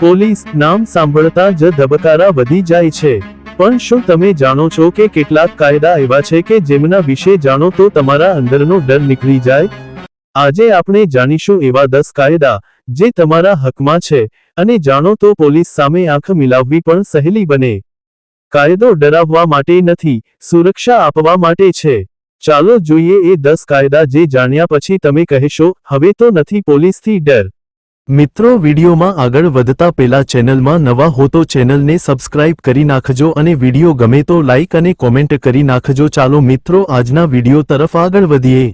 Police નામ સાંભળતા જ ધબકારા વધી જાય છે. પણ શું તમે જાણો છો કે કેટલાક કાયદા એવા છે કે જેમના વિશે જાણો તો તમારા અંદરનો ડર નીકળી જાય? આજે આપણે જાણીશું એવા દસ કાયદા જે તમારા હકમાં છે અને જાણો તો પોલીસ સામે આંખ મિલાવવી પણ સહેલી બને. કાયદો ડરાવવા માટે નથી, સુરક્ષા આપવા માટે છે. ચાલો જોઈએ એ દસ કાયદા જે જાણ્યા પછી તમે કહેશો, હવે તો નથી પોલીસથી ડર. મિત્રો, વિડીયોમાં આગળ વધતા પહેલા ચેનલમાં નવા હો તો ચેનલને સબસ્ક્રાઇબ કરી નાખજો અને વીડિયો ગમે તો લાઇક અને કોમેન્ટ કરી નાખજો. ચાલો મિત્રો, આજના વીડિયો તરફ આગળ વધીએ.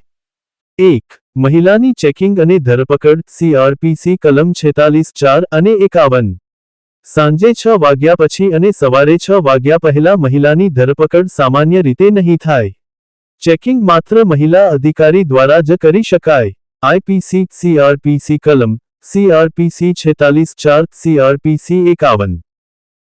એક, મહિલાની ચેકિંગ અને ધરપકડ સીઆરપીસી કલમ છેતાલીસ, ચાર અને એકાવન. સાંજે છ વાગ્યા પછી અને સવારે છ વાગ્યા પહેલા મહિલાની ધરપકડ સામાન્ય રીતે નહીં થાય. ચેકિંગ માત્ર મહિલા અધિકારી દ્વારા જ કરી શકાય. આઈપીસી સીઆરપીસી કલમ સીઆરપીસી છેતાલીસ ચાર સીઆરપીસી એકાવન.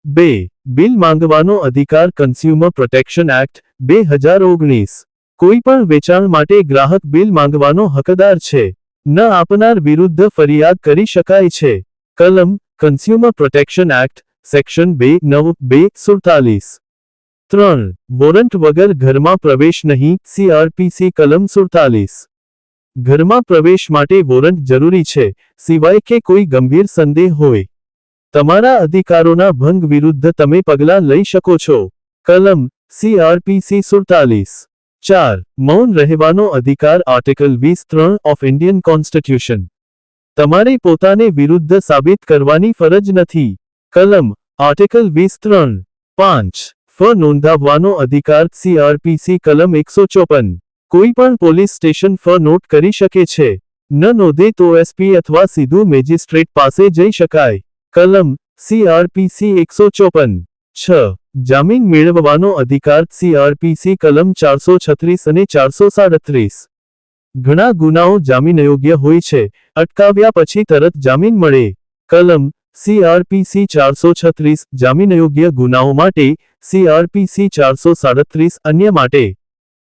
બે, બિલ માંગવાનો અધિકાર કન્ઝ્યુમર પ્રોટેક્શન એક્ટ બે હજાર ઓગણીસ. કોઈપણ વેચાણ માટે ગ્રાહક બિલ માંગવાનો હકદાર છે. ન આપનાર વિરુદ્ધ ફરિયાદ કરી શકાય છે. કલમ કન્ઝ્યુમર પ્રોટેક્શન એક્ટ સેક્શન બે, નવ, બે, સુડતાલીસ. ત્રણ, વોરંટ વગર ઘરમાં પ્રવેશ નહીં સીઆરપીસી કલમ સુડતાલીસ. ઘરમાં પ્રવેશ માટે વોરંટ જરૂરી છે, સિવાય કે કોઈ ગંભીર સંદેહ હોય. તમારા અધિકારોના ભંગ વિરુદ્ધ તમે પગલાં લઈ શકો છો. કલમ સીઆરપીસી સુડતાલીસ. ચાર. મૌન રહેવાનો અધિકાર આર્ટિકલ વીસ ત્રણ ઓફ ઇન્ડિયન કોન્સ્ટિટ્યુશન. તમારે પોતાને વિરુદ્ધ સાબિત કરવાની ફરજ નથી. કલમ આર્ટિકલ વીસ ત્રણ. પાંચ. ફ નોંધાવવાનો અધિકાર સીઆરપીસી કલમ એકસો ચોપન. કોઈ પણ પોલીસ સ્ટેશન ફર નોટ કરી શકે છે. ન નોંધે તો એસપી અથવા સીધું મેજિસ્ટ્રેટ પાસે જઈ શકાય. કલમ સીઆરપીસી એકસો ચોપન. છ. જામીન મેળવવાનો અધિકાર સીઆરપીસી કલમ ચારસો છત્રીસ અને ચારસો સાડત્રીસ. ઘણા ગુનાઓ જામીન અયોગ્ય હોય છે. અટકાવ્યા પછી તરત જામીન મળે. કલમ સીઆરપીસી ચારસો છત્રીસ જામીન અયોગ્ય ગુનાઓ માટે સીઆરપીસી ચારસો સાડત્રીસ અન્ય માટે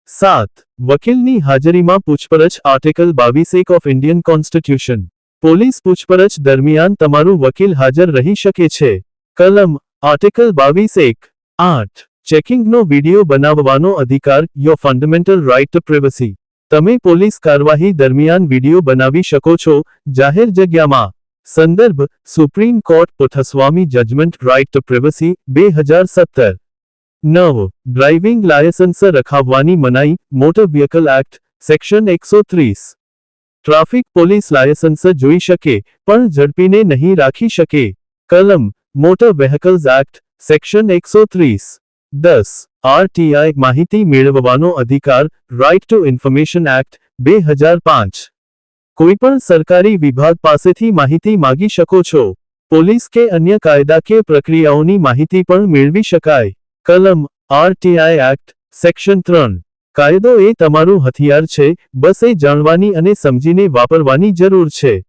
સાત, વકીલની હાજરીમાં પૂછપરછ આર્ટિકલ બાવીસ એક ઓફ ઇન્ડિયન કોન્સ્ટિટ્યુશન. પોલીસ પૂછપરછ દરમિયાન તમારું વકીલ હાજર રહી શકે છે. કલમ, આર્ટિકલ બાવીસ એક આઠ, ચેકિંગનો વીડિયો બનાવવાનો અધિકાર your fundamental right to privacy તમે પોલીસ કાર્યવાહી દરમિયાન વીડિયો બનાવી શકો છો. જાહેર જગ્યામાં. સંદર્ભ, supreme court Puttaswamy judgment right to privacy બે હજાર સત્તર. નવ ડ્રાઇવિંગ લાયસન્સ રખાવવાની મનાઈ, મોટર વ્હીકલ એક્ટ, સેક્શન એકસો ત્રીસ. ટ્રાફિક પોલીસ લાયસન્સ જોઈ શકે, પણ ઝડપીને નહીં રાખી શકે. કલમ, મોટર વ્હીકલ્સ એક્ટ, સેક્શન એકસો ત્રીસ. દસ. આરટીઆઈ માહિતી મેળવવાનો અધિકાર, રાઇટ ટુ ઇન્ફોર્મેશન એક્ટ, બે હજાર પાંચ. કોઈપણ સરકારી વિભાગ પાસેથી માહિતી માગી શકો છો. પોલીસ કે અન્ય કાયદાકીય પ્રક્રિયાઓની માહિતી પણ મેળવી શકાય. કલમ આરટીઆઈ એક્ટ, સેક્શન ત્રણ. કાયદો એ તમારું હથિયાર છે, બસ એ જાણવાની અને સમજીને વાપરવાની જરૂર છે.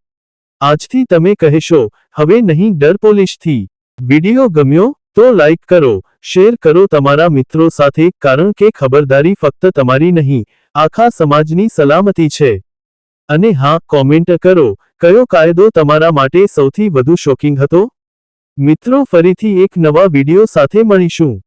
આજથી તમે કહેશો, હવે નહીં, ડર પોલીસથી. વિડિયો ગમ્યો, તો લાઈક કરો, શેર કરો તમારા મિત્રો સાથે, કારણ કે ખબરદારી ફક્ત તમારી નહીં, આખા સમાજની સલામતી છે. અને હા, કોમેન્ટ કરો, કયો કાયદો તમારા માટે સૌથી વધુ શોકિંગ હતો? મિત્રો, ફરીથી એક નવા વીડિયો સાથે મળીશું.